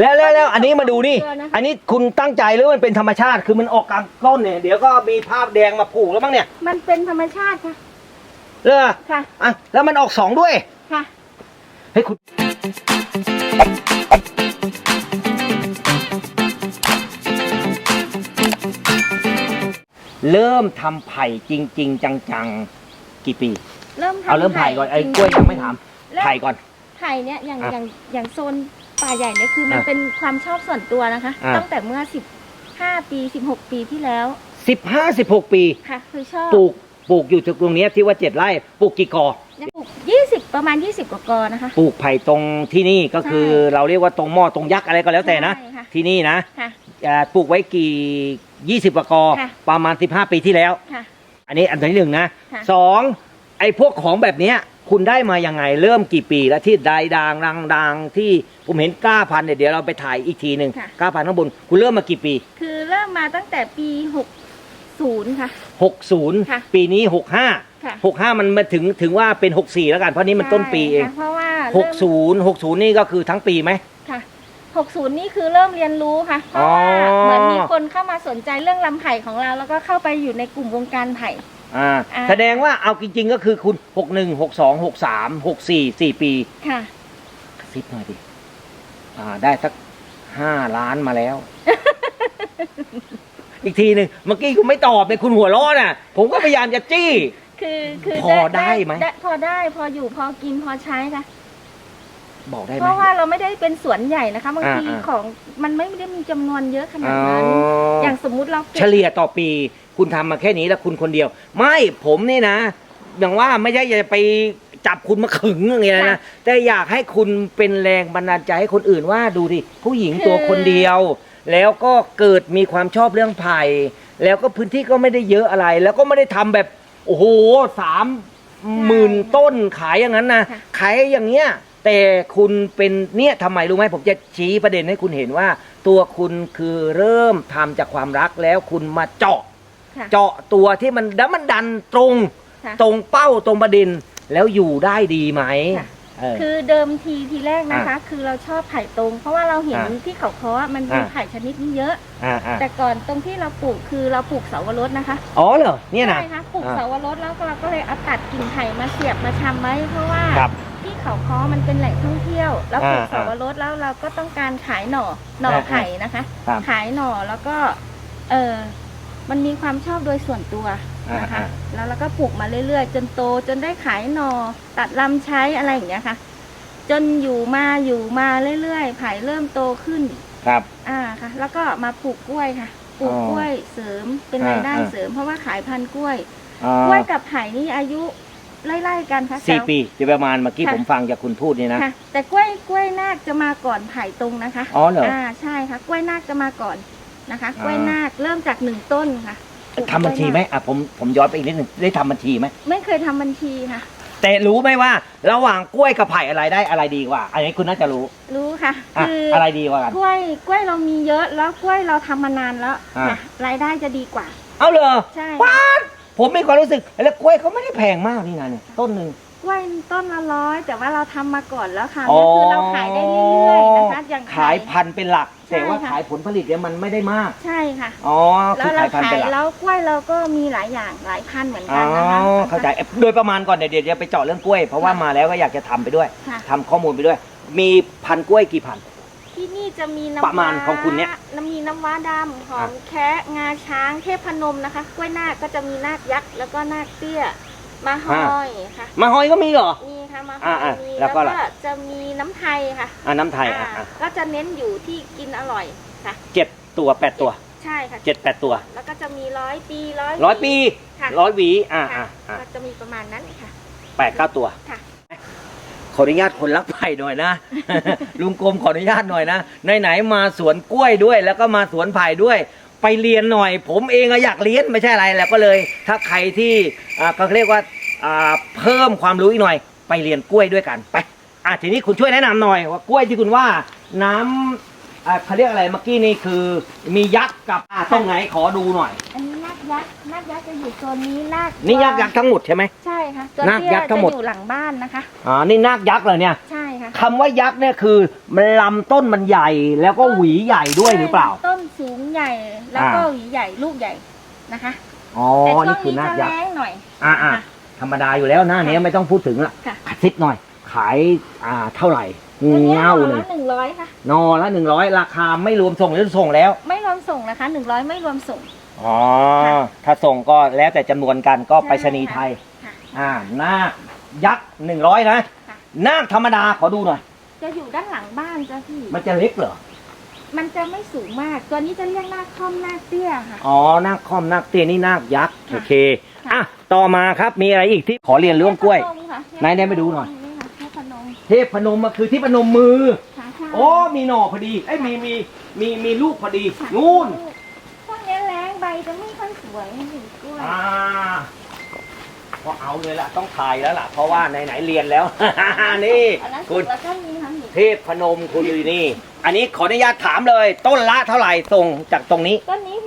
แล้วแล้วแล้วอันนี้มาดูนี่เกลือนะคะอันนี้คุณตั้งใจหรือมันเป็นธรรมชาติคือมันออกกลางต้นเนี่ย เดี๋ยวก็มีภาพแดงมาผูกแล้วมั้งเนี่ยมันเป็นธรรมชาติค่ะ เลอค่ะ อะแล้วมันออกสองด้วยค่ะ เฮ้ยคุณเริ่มทำไผ่จริง ๆ จังๆกี่ปี เริ่มทำเอาเริ่มไผ่ก่อนไอ้จริงๆกล้วยยังไม่ถามเริ่มไผ่ก่อน ไผ่เนี่ยอย่างอะ อย่างอย่างโซน ป่าใหญ่เนี่ยคือมันอะเป็นความชอบส่วนตัวนะคะ อะ ตั้งแต่เมื่อสิบห้าปีสิบหกปีที่แล้วสิบห้าสิบหกปี ค่ะ คือชอบปลูกปลูกอยู่ตรงเนี้ยที่ว่าเจ็ดไร่ปลูกกี่กอยังปลูกยี่สิบประมาณยี่สิบกว่ากอนะคะ ปลูกไผ่ตรงที่นี่ก็คือใช่เราเรียกว่าตรงหม้อตรงยักษ์อะไรก็แล้วแต่นะ ใช่ค่ะ ที่นี่นะค่ะ อ่าปลูกไว้กี่ยี่สิบกว่ากอค่ะ ประมาณสิบห้าปีที่แล้ว ค่ะ อันนี้อันที่หนึ่งนะค่ะ สองไอ้พวกของแบบเนี้ย คุณได้มายังไงเริ่มกี่ปีแล้วที่ได้ดางรังดังที่ผมเห็นกล้าพันธุ์เนี่ยเดี๋ยวเราไปถ่ายอีกทีหนึ่งค่ะกล้าพันธุ์ข้างบน คุณเริ่มมากี่ปี คือเริ่มมาตั้งแต่ปีหกศูนย์ค่ะ 60ค่ะปีนี้ค่ะ65 65 มันมาถึงถึงว่าเป็น 64 แล้วกัน เพราะนี้มันต้นปีเอง ใช่ค่ะเพราะว่าเริ่ม60 60 นี่ก็คือทั้งปีไหม ค่ะหกศูนย์นี่คือเริ่มเรียนรู้ค่ะ เพราะว่าอ๋อ เหมือนมีคนเข้ามาสนใจเรื่องลำไผ่ของเรา แล้วก็เข้าไปอยู่ในกลุ่มวงการไผ่ อ่าอ่า แสดงว่าเอาจริงๆก็คือคุณ 61 62 63 64 4 ปีค่ะ กระซิบหน่อยดิอ่า ได้สัก 5 ล้านมาแล้ว อีกทีหนึ่งเมื่อกี้คุณไม่ตอบเลยคุณหัวเร้อน่ะ ผมก็พยายามจะจี้ คือคือพอได้ไหม พอได้พออยู่พอกินพอใช้ค่ะ บอกได้ไหเพมราะว่าเราไม่ได้เป็นสวนใหญ่นะคะบางอ่าทีอ่าของมันไม่ได้มีจำนวนเยอะขนาอ๋ดอนั้นอย่างสมมุติเราเก็เฉบลี่ยต่อปี คุณทำมาแค่นี้แล้วคุณคนเดียว ไม่ผมนี่นะ อย่างว่าไม่ใช่จะไปจับคุณมาขึงอย่างเงี้ยนะแต่อยากให้คุณเป็นแรงบันดาลใจให้คนอื่นว่าดูดิผู้หญิงตัวคนเดียว แล้วก็เกิดมีความชอบเรื่องไผ่แล้วก็พื้นที่ก็ไม่ได้เยอะอะไร แล้วก็ไม่ได้ทำแบบโอ้โหสามหมื่นต้นขายอย่างนั้นนะขายอย่างเงี้ย แต่คุณเป็นเนี่ยทำไมรู้ไหมผมจะชี้ประเด็นให้คุณเห็นว่า ตัวคุณคือเริ่มทำจากความรักแล้วคุณมาเจาะ ค่ะ เจาะตัวที่มันแล้วมันดันตรง ค่ะ ตรงเป้าตรงประเด็นแล้วอยู่ได้ดีไหมค่ะ เออ คือเดิมทีทีแรกนะคะ คือเราชอบไผ่ตรง เพราะว่าเราเห็นอ่าที่เขาเคาะมันมีอ่า ไผ่ชนิดนี้เยอะ อ่าอ่าแต่ก่อนตรงที่เราปลูกคือเราปลูกเสาวรสนะคะอ๋อเหรอเนี่ยนะ ใช่ค่ะปลูกอ่า เสาวรสแล้วก็เราก็เลยเอาตัดกิ่งไผ่มาเสียบมาชำไว้เพราะว่า ครับ ที่เขาค้อมันเป็นแหล่งท่องเที่ยว แล้วปลูกอ่าเสาวรสแล้วเราก็ต้องการขายหน่อหน่ออ่าไผ่นะคะ ครับขายหน่อแล้วก็ เออมันมีความชอบโดยส่วนตัวนะคะ อ่า แล้วเราก็ปลูกมาเรื่อยๆ จนโตจนได้ขายหน่อตัดลำใช้อะไรอย่างเงี้ยค่ะ จนอยู่มาอยู่มาเรื่อยๆไผ่เริ่มโตขึ้น ครับ อ่าค่ะ แล้วก็มาปลูกกล้วยค่ะปลูกอ๋อกล้วยเสริมเป็นอ่ารายได้อ่า เสริม เพราะว่าขายพันธุ์กล้วยอ๋อกล้วยกับไผ่นี่อายุ ไล่ๆกันค่ะสี่แต่ปีจะประมาณเมื่อกี้ค่ะผมฟังจากคุณพูดนี่นะค่ะแต่กล้วยกล้วยนาคจะมาก่อนไผ่ตรงนะคะอ๋อเหรออ่าใช่ค่ะ กล้วยนาคจะมาก่อนนะคะอ่ากล้วยนาคเริ่มจากหนึ่งต้นค่ะปลูกทำบัญชีไหมอะผมผมย้อนไปอีกนิดหนึ่งได้ทำบัญชีไหมไม่เคยทำบัญชีค่ะ แต่รู้ไหมว่า ระหว่างกล้วยกับไผ่อะไรได้อะไรดีกว่า อันนี้คุณน่าจะรู้ รู้ค่ะอะคืออะไรดีกว่ากันกล้วยกล้วยเรามีเยอะแล้วกล้วยเราทำมานานแล้วอ่าค่ะรายได้จะดีกว่า เอาเลยใช่ว้าน ผมมีความรู้สึกแล้วกล้วยเขาไม่ได้แพงมากนี่นะเนี่ยต้นหนึ่ง กล้วยต้นละร้อยแต่ว่าเราทำมาก่อนแล้วค่ะอ๋อนี่คือเราขายได้เรื่อยๆนะคะอย่าง ขายพันธุ์เป็นหลัก ใช่แต่ว่าค่ะ ขายผลผลิตเนี่ยมันไม่ได้มากใช่ค่ะ อ๋อแล้คือวเราขายพันธุ์ขาเป็ยนหลักแล้วกล้วยเราก็มีหลายอย่างหลายพันธุ์เหมือนอ๋กันนะคะอเข้าใจเอ๊ะโดยประมาณก่อนเดี๋ยวเดี๋ยวจะไปเจาะเรื่องกล้วย เพราะว่ามาแล้วก็อยากจะทำไปด้วยค่ะ ทำข้อมูลไปด้วย มีพันธุ์กล้วยกี่พันธุ์ ที่นี่จะมีน้ำประมาณของคุณเนี่ยน้ำมีน้ำว้าดำหอมแคะงาช้างเทพพนมนะคะ กล้วยนาคก็จะมีนาคยักษ์แล้วก็นาคเตี้ยมาหอยค่ะมาฮอยก็มีเหรอ มีค่ะมาหอ่าอยอ่ามีแล้แล้ววก็ก็ล่ะ จะมีน้ำไทยค่ะอ่าน้ำไทยอะอ่าอะก็จะเน้นอยู่ที่กินอร่อยค่ะ เจ็ดตัวแปดตัวใช่ค่ะ เจ็ดแปดตัวแล้วก็จะมีร้อยปีร้อยร้อยปีค่ะร้อยหวีอ่าค่ะอ่าอ่าก็จะมีประมาณนั้นค่ะ แปดเก้าตัว ค่ะข ออนุญาตคนรักไผ่หน่อยนะ ลุงกรมขออนุญาตหน่อยนะไหนๆมาสวนกล้วยด้วย แล้วก็มาสวนไผ่ด้วย ไปเรียนหน่อย ผมเองอะอยากเรียนไม่ใช่อะไรแล้วก็เลย ถ้าใครที่อ่าก็เรียกว่าอ่าเพิ่มความรู้อีกหน่อย ไปเรียนกล้วยด้วยกันไปอะทีนี้คุณช่วยแนะนำหน่อยว่ากล้วยที่คุณว่าน้ำ อ่าเขาเรียกอะไรเมื่อกี้นี่คือมียักษ์กับอ่าตรงไหนขอดูหน่อย อันนี้นาคยักษ์นาคยักษ์จะอยู่โซนนี้นาคนี่ยักษ์ยักษ์ทั้งหมดใช่ไหม ใช่ค่ะตัวนาคเตี้ยัยกษ์ทั้จะงหมด อยู่หลังบ้านนะคะอ๋อนี่นาคยักษ์เหรอเนี่ยใช่ค่ะค่ะคำว่ายักษ์เนี่ยคือมันลำต้นมันใหญ่แล้วก็หวีใหญ่ด้วยหรือเปล่า ต้นสูงใหญ่แล้วก็อ่า หวีใหญ่ลูกใหญ่นะคะอ๋อแต่ช่วนี่งคือนี้นาคจะยักแรษ์งหน่อยอ่าอ่าค่ะ ธรรมดาอยู่แล้วหน้านี้ไม่ต้องพูดถึงละค่ะ กระซิบหน่อย ขายอ่าเท่าไหร่ ตัวนี้เงาห่อเลละยหนึ่งร้อยค่ะนอละหนึ่งร้อยราคาไม่รวมส่งหรือส่งแล้ว ไม่รวมส่งนะคะหนึ่งร้อยไม่รวมส่งอ๋อค่ะถ้าส่งก็แล้วแต่จำนวนกันก็ใช่ไปรษณีย์ไทยค่ะอ่านาคยักษ์หนึ่งร้อยนะค่ะนาคธรรมดาขอดูหน่อยจะอยู่ด้านหลังบ้านจ้ะพี่มันจะเล็กเหรอมันจะไม่สูงมาก ตัวนี้จะเรียกหน้าค่อมหน้าเตี้ยค่ะอ๋อนาคคอมนาคเตี้ยนี่นาคยักษ์ค่ะโอเคค่ะอะต่อมาครับมีอะไรอีกที่ขอเรียนเรื่องกล้วยเทพนมค่ะไหนไหนไปดูหน่อยนี่ค่ะเทพนม เทพนมมาคือที่พนมมือ ค่ะใช่โอ้มีหน่อพอดีเอ้ยมีมีมีมีลูกพอดีค่ะนู่นพวกนี้แรงใบจะไม่ค่อยสวยเห็นกล้วยอ่าก็เอาเลยล่ะต้องถ่ายแล้วล่ะ เพราะว่าไหนๆเรียนแล้ว นี่อันนั้นสุคุกณแล้วก็มีค่ะพี่เทพนมคุณอยู่นี่ อันนี้ขออนุญาตถามเลย ต้นละเท่าไหร่ส่งจากตรงนี้ ต้นนี้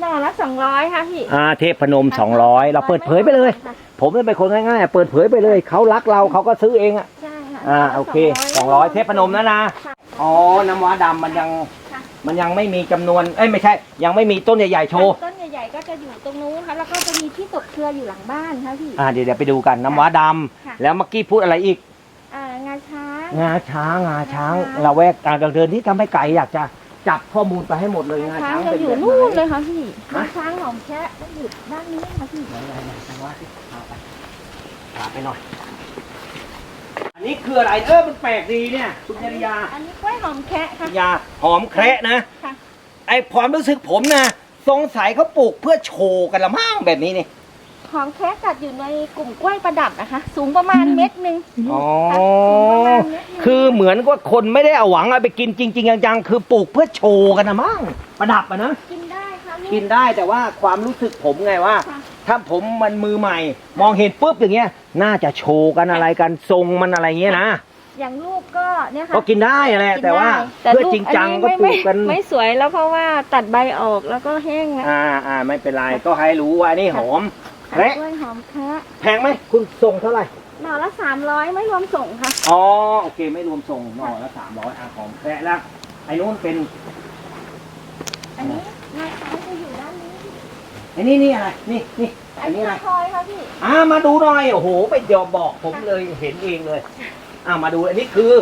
หน่อละสองร้อยค่ะพี่อ่าเทพนม 200 เราเปิดเผยไปเลย ค่ะผมเป็นคนง่ายๆ เปิดเผยไปเลย เขารักเราเขาก็ซื้อเองอะใช่ค่ะ อ่าโอเค200เทพนมนะนะค่ะอ๋อน้ำว้าดำมันยังค่ะมันยังไม่มีจำนวนเอ้ยไม่ใช่ ยังไม่มีต้นใหญ่ๆโชว์ต้นใหญ่ๆก็จะอยู่ตรงนู้นค่ะแล้วก็จะมีที่ตกเครืออยู่หลังบ้านค่ะพี่ อ่าเดี๋ยวเดี๋ยวไปดูกันน้ำว้าดค่ะำแล้วเมื่อกี้พูดอะไรอีก อ่างาช้าง งาช้างงาช้างงาช้าง เราแวกอ่าเราเดินที่ทำให้ไก่อยากจะจับข้อมูลไปให้หมดเลยงาช้าช้างงจะเป็นอยู่แบบไหนู่นนเลยค่ะพี่ฮะ งาช้างหอมแคะจะอยู่ด้านนี้ค่ะพี่ ไหนไหนไหนไหนว่าสิพาไปพาไปหน่อยอั นนี้คืออะไรเออมันแปลกดีเนี่ยคุณจริยาอันนี้กล้วยหอมแคะค่ะยาหอมแคระนะค่ะ ไอความรู้สึกผมนะสงสัยเขาปลูกเพื่อโชว์กันละมั่งแบบนี้นี่หอมแคะจัดอยู่ในกลุ่มกล้วยประดับนะคะ สูงประมาณเม็ดหนึ่งอ๋อค่ะสูงประมาณเม็ดหนึ่งคือเหมือนว่าคนไม่ได้เอาหวังเอาไปกินจริงๆจังๆคือปลูกเพื่อโชว์กันนะมั่งประดับอะนะกินได้ค่ะลูกินได้แต่ว่าความรู้สึกผมไงว่า ค่ะ ถ้าผมมันมือใหม่ มองเห็นปุ๊บอย่างเงี้ย น่าจะโชว์กันอะไรกันทรงมันอะไรเงี้ยนะอย่างลูกก็เนี่ยค่ะก็กินได้แหละกินแต่ว่าได้แต่เพื่อลูจริงจังอันนี้ก็ไม่ปลูกกันไม่ไม่สวยแล้วเพราะว่าตัดใบออกแล้วก็แห้งแล้วอ่าอ่าไม่เป็นไรก็ให้รู้ว่านี่หอมค่ะแคระกล้วยหอมแคะแพงไหมคุณส่งเท่าไหร่หน่อละสามร้อยไม่รวมส่งค่ะ อ๋อโอเคไม่รวมส่งหน่อละสามร้อยอะหอมแคระแล้วไอ้นู้นเป็นอันนี้งาช้างจะอยู่ด้านนี้ไอ้นี่นี่อะไร นี่นี่อัอันนนี้นี้อะไรมาคอยค่ะพี่อ่ามาดูหน่อย โอ้โห ไปเดี๋ยวบอกผมเลยเห็นเองเลย อ่ามาดู อันนี้คือ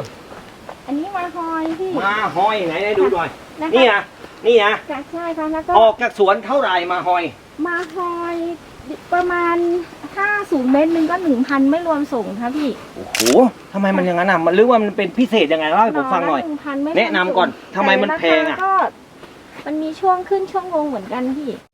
อันนี้มาคอยพี่ มาหอยไหนไหนดูหน่อยนะคะนี่นะนี่นะจากใช่ค่ะแล้วก็ออกจากสวนเท่าไหร่มาหอย มาคอยประมาณถ้าสูงเมตรหนึ่งก็หนึ่งพันไม่รวมส่งค่ะพี่ โอ้โหทำไมมันอย่างนั้นอะ มันหรือว่ามันเป็นพิเศษยังไงเล่าให้ผมฟังหน่อยละ1,000ไม่รวมแนะนำก่อนส่งทำไมมันแพงอะแต่ราคาก็มันมีช่วงขึ้นช่วงลงเหมือนกันพี่ไ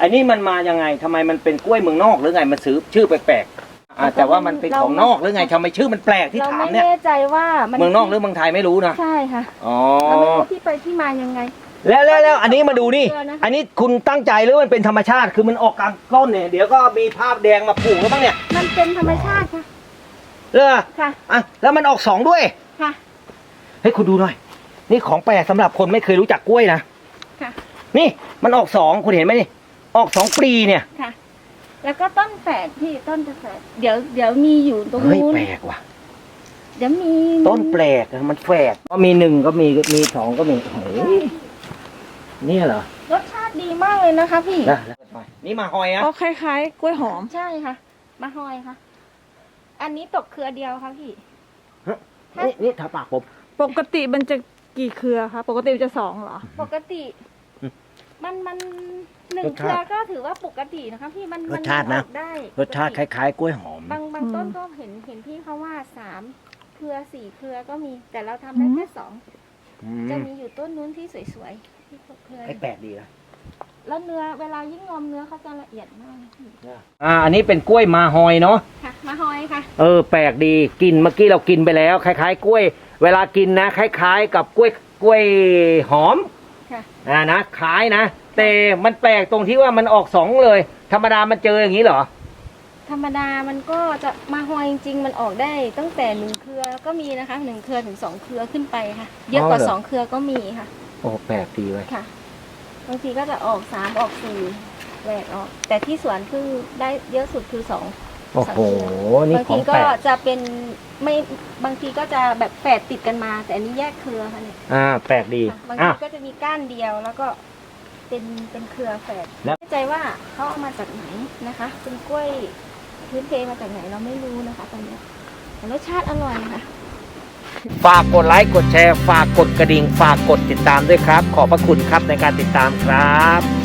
อ้นี่มันมายังไงทำไมมันเป็นกล้วยเมืองนอกหรือไงมันซื้อชื่อแปลกๆอ่าแต่ว่ามันเป็นของนอกหรือไงทำไมชื่อมันแปลกที่เราถามไม่เนี่ย แน่ใจว่ามันเมืองนอกหรือเมืองไทยไม่รู้นะ ใช่ค่ะอ๋อ เราไม่รู้ที่ไปที่มายังไง แล้วแล้วแล้วอันนี้มาดูนี่เชื่อนะคะอันนี้คุณตั้งใจหรือมันเป็นธรรมชาติ คือมันออกกลางต้นเนี่ย เดี๋ยวก็มีภาพแดงมาผูกแล้วบ้างเนี่ยมันเป็นธรรมชาติค่ะเออค่ะอะ แล้วมันออกสองด้วย ค่ะ เฮ้ย คุณดูหน่อย นี่ของแปลกสำหรับคนไม่เคยรู้จักกล้วยนะ ค่ะ นี่มันออกสองคุณเห็นไหมนี่ ออกสองปลีเนี่ยค่ะ แล้วก็ต้นแฝดพี่ต้นจะแฝดเดี๋ยวเดี๋ยวมีอยู่ตรงเฮ้ยนู้นแปลกว่ะ เดี๋ยวมีต้นแปลกอะมันแฝดก็มีหนึ่งก็มีมีสองก็มีเฮ้ยเนี่ยเหรอรสชาติดีมากเลยนะคะพี่นะนี่มาหอยอะ ก็คล้ายๆ กล้วยหอม ใช่ค่ะมาหอยค่ะ อันนี้ตกเครือเดียวค่ะพี่ นี่นี่ถ้าปากผมปกติมันจะกี่เครือคะ ปกติมันจะสองเหรอ ปกติอื มมันมันหนึ่งรสเคชาติรือก็ถือว่าปกตินะคะพี่มันรมัสชาตินะ ออกได้รสชาติคปกล้ายๆกล้วยหอม บางบางต้นอืมก็เห็นเห็นพี่เขาว่าสามเครือสี่เครือก็มีแต่เราทำได้อืมแค่สองอืจะมมีอยู่ต้นนู้นที่สวยๆที่ตกเครือไอ้แปลกดีนะแล้วเนื้อเวลายิ่งงอมเนื้อเขาจะละเอียดมากพี่อ่า อันนี้เป็นกล้วยมาหอยเนาะ ค่ะมาหอยค่ะ เออ แปลกดี กินเมื่อกี้เรากินไปแล้ว คล้ายๆ กล้วย เวลากินนะ คล้าย ๆ กับกล้วย กล้วยหอมค่ะ อ่านะคล้ายนะ แต่มันแปลกตรงที่ว่ามันออกสองเลย ธรรมดามันเจออย่างนี้เหรอ ธรรมดามันก็จะมาหอยจริงๆ มันออกได้ตั้งแต่หนึ่งเครือก็มีนะคะหนึ่งเครือถึงสองเครือขึ้นไปค่ะ เยอะกว่าอ๋อเหรอ สองเครือก็มีค่ะโอ้แปลกดีเว้ยค่ะบางทีก็จะออกสามออกสี่แหวกออก แต่ที่สวนคือได้เยอะสุดคือสอง โอ้โหสังเกตนี่บางขอทีงก็แปลกจะเป็นไม่บางทีก็จะแบบแฝดติดกันมา แต่อันนี้แยกเครือค่ะเนี่ยอ่า แปลกดีค่ะบางอะ ทีก็จะมีก้านเดียวแล้วก็เป็นเป็นเครือแฝดแล้ว ไม่แน่ใจว่าเขาเอามาจากไหนนะคะ เป็นกล้วยพื้นเพมาจากไหนเราไม่รู้นะคะตอนนี้แต่รสชาติอร่อยค่ะฝากกดไลค์ กดแชร์ ฝากกดกระดิ่ง ฝากกดติดตามด้วยครับ ขอบพระคุณครับในการติดตามครับ